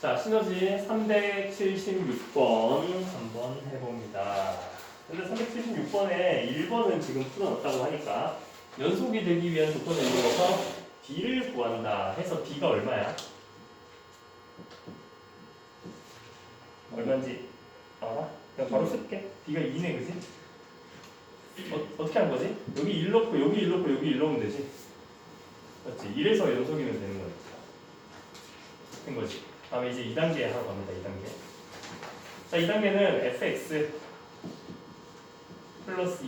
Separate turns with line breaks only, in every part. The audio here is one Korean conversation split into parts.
자, 시너지 376번 한번 해봅니다. 근데 376번에 1번은 지금 풀어놨다고 하니까 연속이 되기 위한 조건을 이루어서 B를 구한다 해서 B가 얼마야? 얼마인지 알아? 그냥 바로 쓸게. B가 2네, 그지? 어, 어떻게 한 거지? 여기 1 넣고 여기 1 넣고 여기 1 넣으면 되지? 맞지? 1에서 연속이면 되는 거니까. 된 거지. 다음에 이제 2단계 하러 갑니다. 2단계. 자, 2단계는 fx 플러스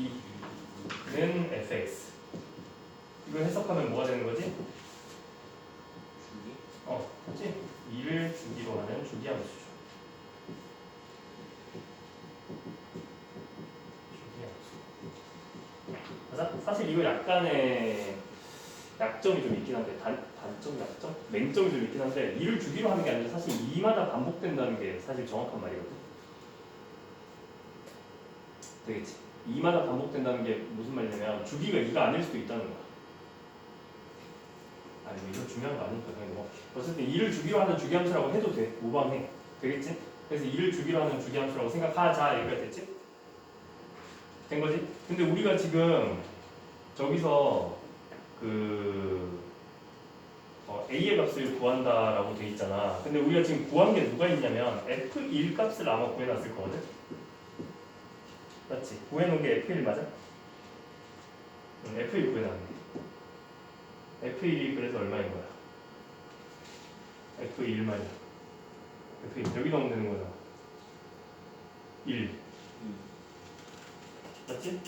2는 fx. 이거 해석하면 뭐가 되는 거지?
주기?
어, 그치? 2를 주기로 하는 주기 함수죠. 주기 함수. 맞아? 사실 이거 약간의 약점이 좀 있긴 한데 단, 단점, 약점? 맹점이 좀 있긴 한데 2를 주기로 하는 게 아니라 사실 2마다 반복된다는 게 사실 정확한 말이거든. 되겠지? 2마다 반복된다는 게 무슨 말이냐면 주기가 2가 아닐 수도 있다는 거야. 아니 뭐 이건 중요한 거 아니니까 그냥 뭐 어쨌든 2를 주기로 하는 주기함수라고 해도 돼 무방해 되겠지? 그래서 2를 주기로 하는 주기함수라고 생각하자 얘기가 됐지? 된 거지? 근데 우리가 지금 저기서 그 어, A의 값을 구한다라고 돼 있잖아 근데 우리가 지금 구한 게 누가 있냐면 F1 값을 아마 구해놨을 거거든 맞지? 구해놓은 게 F1 맞아? 응, F1 구해놨네 F1이 그래서 얼마인 거야? F1 말이야. F1 여기 넣으면 되는 거잖아. 1 맞지?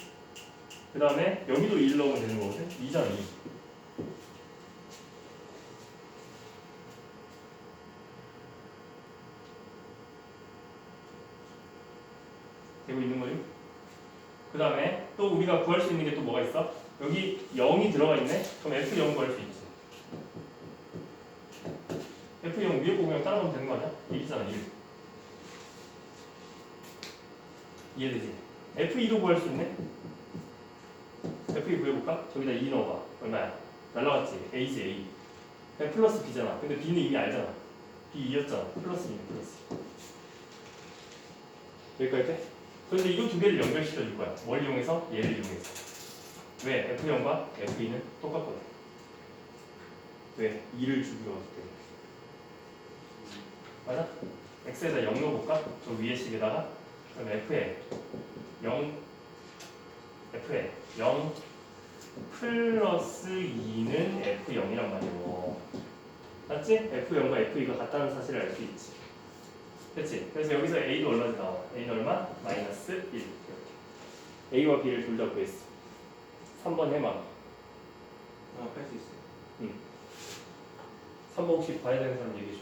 그 다음에 여기도 1 넣으면 되는 거거든? 2잖아 2 되고 있는 거죠? 그 다음에 또 우리가 구할 수 있는 게 또 뭐가 있어? 여기 0이 들어가 있네? 그럼 F0 구할 수 있지. F0 위에 보고 그냥 따라가면 되는 거 아니야? 1이잖아, 1. 이해되지? F2도 구할 수 있네? F2 구해볼까? 저기다 2 넣어봐. 얼마야? 날라갔지? A지, A. 그냥 플러스 B잖아. 근데 B는 이미 알잖아. B 2였잖아. 플러스 2는 플러스. 여기까지 돼? 그런데 이거 두 개를 연결시켜 줄 거야. 뭘 이용해서? 얘를 이용해서. 왜? F0과 F2는 똑같거든. 왜? 2를 주기로 하기 때문에. 맞아? X에다 0 넣어볼까? 저 위에 식에다가 그럼 F에 0 F에 0 플러스 2는 F0이란 말이고 맞지? F0과 F2가 같다는 사실을 알 수 있지 그렇지? 그래서 여기서 A도 얼마지 나와? A는 얼마? 마이너스 1 이렇게 A와 B를 둘 다 구했어 3번 해봐
아, 할수 있어요.
3번 혹시 봐야 되는 사람 얘기해줘